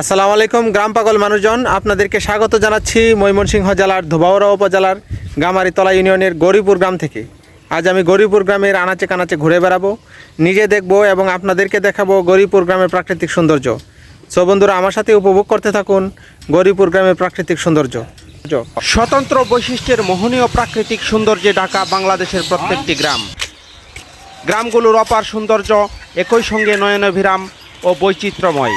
আসসালামু আলাইকুম, গ্রাম পাগল মানুষজন। আপনাদেরকে স্বাগত জানাচ্ছি ময়মনসিংহ জেলার ধোবাউড়া উপজেলার গামারিতলা ইউনিয়নের গৌরীপুর গ্রাম থেকে। আজ আমি গৌরীপুর গ্রামের আনাচে কানাচে ঘুরে বেড়াবো, নিজে দেখব এবং আপনাদেরকে দেখাবো গৌরীপুর গ্রামের প্রাকৃতিক সৌন্দর্য। সো বন্ধুরা, আমার সাথে উপভোগ করতে থাকুন গৌরীপুর গ্রামের প্রাকৃতিক সৌন্দর্য। স্বতন্ত্র বৈশিষ্ট্যের মোহনীয় প্রাকৃতিক সৌন্দর্যে ঢাকা বাংলাদেশের প্রত্যেকটি গ্রাম। গ্রামগুলোর অপার সৌন্দর্য, একই সঙ্গে নয়নভিরাম ও বৈচিত্র্যময়।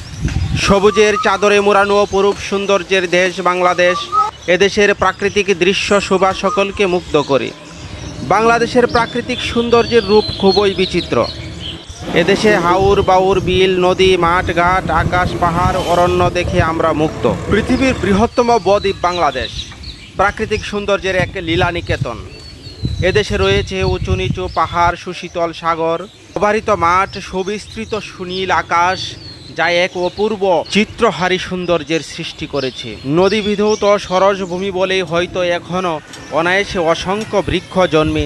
সবুজের চাদরে মোড়ানো অপরূপ সৌন্দর্যের দেশ বাংলাদেশ, এদেশের প্রাকৃতিক দৃশ্য শোভা সকলকে মুগ্ধ করে। বাংলাদেশের প্রাকৃতিক সৌন্দর্যের রূপ খুবই বিচিত্র। এদেশে হাউর বাউর বিল, নদী, মাঠ, ঘাট, আকাশ, পাহাড়, অরণ্য দেখে আমরা মুক্ত পৃথিবীর বৃহত্তম বদ্বীপ বাংলাদেশ। প্রাকৃতিক সৌন্দর্যের এক লীলা নিকেতন এদেশে রয়েছে উঁচু নিচু পাহাড়, সুশীতল সাগর অবারিত মাঠ, সুবিস্তৃত সুনীল আকাশ যা এক অপূর্ব চিত্রহারী সৌন্দর্যের সৃষ্টি করেছে। নদী বিধৌত সরস ভূমি বলেই হয়তো এখনও অনায়াসে অসংখ্য বৃক্ষ জন্মে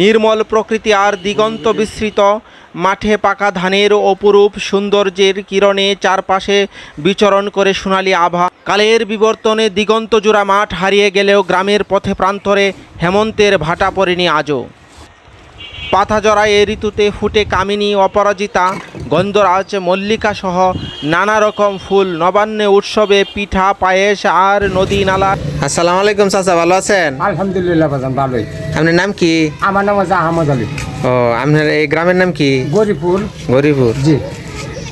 নির্মল প্রকৃতি আর দিগন্ত বিস্তৃত। মাঠে পাকা ধানের অপরূপ সৌন্দর্যের কিরণে চারপাশে বিচরণ করে সোনালি আভা। কালের বিবর্তনে দিগন্ত জোড়া মাঠ হারিয়ে গেলেও গ্রামের পথে প্রান্তরে হেমন্তের ভাটা পড়েনি আজও। পাতা জড়া এ ঋতুতে ফুটে কামিনী অপরাজিতা গন্ধরাজ মল্লিকা সহ নানা রকম ফুল নবান্নে উৎসবে পিঠা পায়েস আর নদী নালা। আসসালামু আলাইকুম চাচা ভালো আছেন? আলহামদুলিল্লাহ বাজান ভালোই আপনার নাম কি? আমার নাম হচ্ছে আহমদ আলী। ও আপনার এই গ্রামের নাম কি? গরিপুর গরিপুর জি।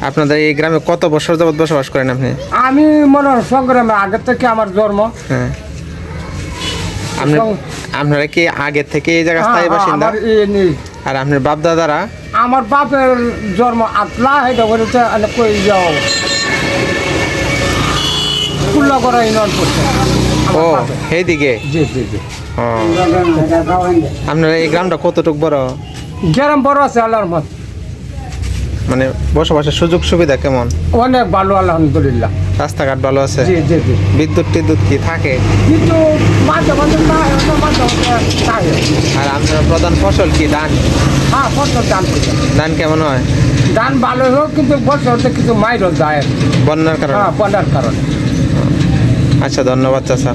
আপনাদের এই গ্রামে কত বছর যাবত বসবাস করেন আপনি? আমি মনে হয় সংগ্রামে আগের থেকে আমার জন্ম। হ্যাঁ। আপনার সং- আপনারা কি আগে থেকে এই জায়গায় স্থায়ী হ্যাঁ, হ্যাঁ, বাসিন্দা। আর আপনার বাপ দাদারা আমার বাপের জন্ম আতলা হেঁটে করেছে কই যাও। কুল্লা করা ইউনিয়ন করছে ও বাপের। জি জি জি। আপনার এই গ্রামটা কতটুক বড়? গ্রাম বড় আছে আল্লাহর মত মানে বসবাসের সুযোগ সুবিধা কেমন? অনেক ভালো আলহামদুলিল্লাহ। রাস্তাঘাট ভালো আছে? জি জি জি। বিদ্যুৎ টিদ্যুৎ কি থাকে? কিন্তু মাঝে মাঝে মাঝে আর আপনার প্রধান ফসল কি ধান? হ্যাঁ ফসল করছে ধান কেমন হয়? ধান ভালো হোক কিন্তু বছরতে কিছু মাইরও যায়। বন্যার কারণে? হ্যাঁ বন্যার কারণে। আচ্ছা ধন্যবাদ চাচা।